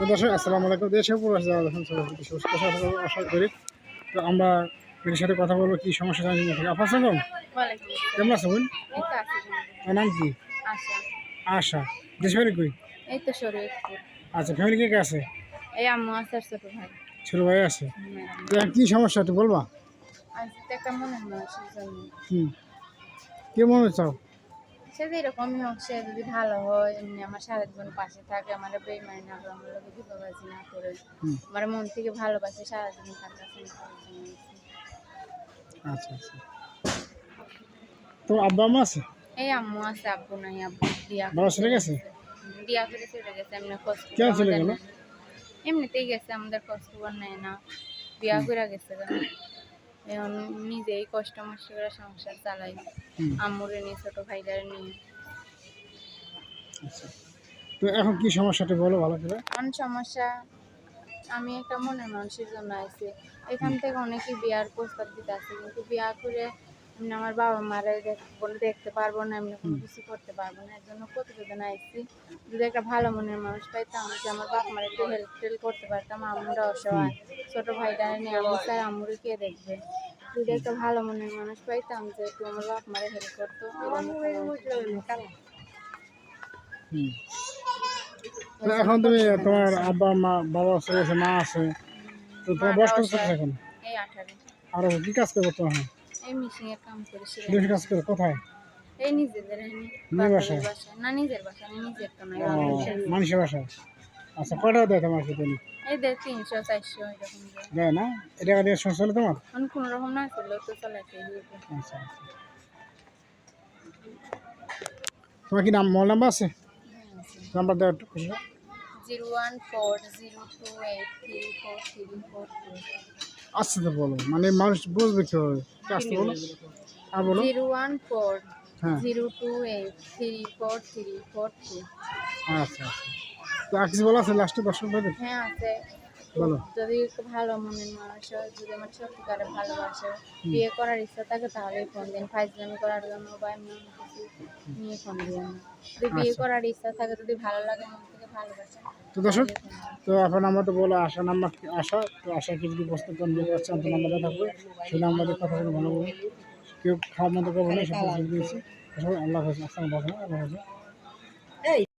দর্শক আসসালামু আলাইকুম। দেশে পুরো সুস্থ স্বাস্থ্য আশা করি। তো আমরা এর সাথে কথা বলব কি সমস্যা জানি না। আপনার সঙ্গে ওয়ালাইকুম কেমন আছে বোন? নাম কি? আচ্ছা আশা। দেশ বাড়ি কই? এই তো আচ্ছা ফ্যামিলি কে কে আছে? এই আম্মু আছে ছোট ভাই। ছোট ভাই আছে? এখন কি সমস্যা তুই বলবা। আজ একটা মনে হুম। কে মনে চাও? সে যে এরকমই হোক সে যদি ভালো হয় এমনি আমার সারা জীবন পাশে থাকে আমার বেইমানি না করে আমার লোকে বিবাবাজি না করে আমার মন থেকে ভালোবাসে সারা জীবন তার কাছে। আচ্ছা আচ্ছা। তো আব্বা আম্মা আছে? এই আম্মু আছে আব্বু নাই আব্বু বিয়া বাবা চলে গেছে? বিয়া করে চলে গেছে এমনি খবর কেন চলে গেল? এমনিতেই গেছে আমাদের খোঁজ খবর না। বিয়া করে গেছে। এখন নিজেই কষ্ট মষ্ট করে সংসার চালাই। আম্মুর নিয়ে ছোট ভাইটারে নিয়ে। আচ্ছা। তো এখন কি সমস্যাটা বলো ভালো করে? কোন সমস্যা আমি একটা মনের মানুষের জন্য আছি এখান থেকে অনেকে বিয়ার প্রস্তাব দিতে আছে কিন্তু বিয়া করে এমনি আমার বাবা মারা বলে দেখতে পারব না এমনি কোনো কিছু করতে পারব না এর জন্য প্রতিবেদন আইছি। যদি একটা ভালো মনের মানুষ পাইতাম যে আমার বাপ মার একটু হেল্প টেল্প করতে পারতাম আমরা অসহায় ছোটো ভাইটা নিয়ে আমি স্যার আম্মুরে কে দেখবে? যদি একটা ভালো মনের মানুষ পাইতাম যে একটু আমার বাপ মারে হেল্প করতো এখন তুমি তোমার আব্বা মা বাবা গেছে মা আছে তো তোমার বয়স কত এখন? এই আঠারো। আর কি কাজ করব তোমার এই মিশিংয়ের কাম করেছিলাম বেশি কাজ করো কোথায়? এই নিজেদের বাসায়? বাসায়। না নিজের বাসা নিজের তো নয় মানুষের। বাসায়? আচ্ছা কটা দেয় তোমার খেতে এই দে তিনশো চারশো এরকম দেয়। দেয় না? এটা দিয়ে চলে তোমার? কোনো রকম না করলেও তো চালাতে আচ্ছা আচ্ছা। তোমার কি নাম মোবাইল নাম্বার আছে? নাম্বার দেওয়া zero one four zero two eight three four three four two. আসতে তো বলো। মানে মানুষ বুঝবে কি হবে একটু আসতে বলো আর বলো। জিরো ওয়ান ফোর হ্যাঁ। Zero two eight three four three four two আচ্ছা আচ্ছা। তো আর কিছু বলা আছে লাস্টে দর্শক ভাইদের হ্যাঁ আছে। বলো। যদি ভালো মনের মানুষ হয় যদি আমার সত্যিকারে ভালোবাসে বিয়ে করার ইচ্ছা থাকে তাহলে ফোন দিন। ফাইজলামি করার জন্য বা এমনি কিছু নিয়ে ফোন দিন যদি বিয়ে আচ্ছা। করার ইচ্ছা থাকে যদি ভালো লাগে মন তো দর্শক। তো এখন আমরা তো বলো আশা নাম্বার, আশা। তো আশা কিছু বস্তু বিয়ে করছে আমাদের নাম্বারে থাকবে সেই নাম্বারে কথা বলে ভালো বলুন। কেউ খাওয়ার মতো করব না সেটা দিয়েছি। আল্লাহ আসসালামু আল্লাহ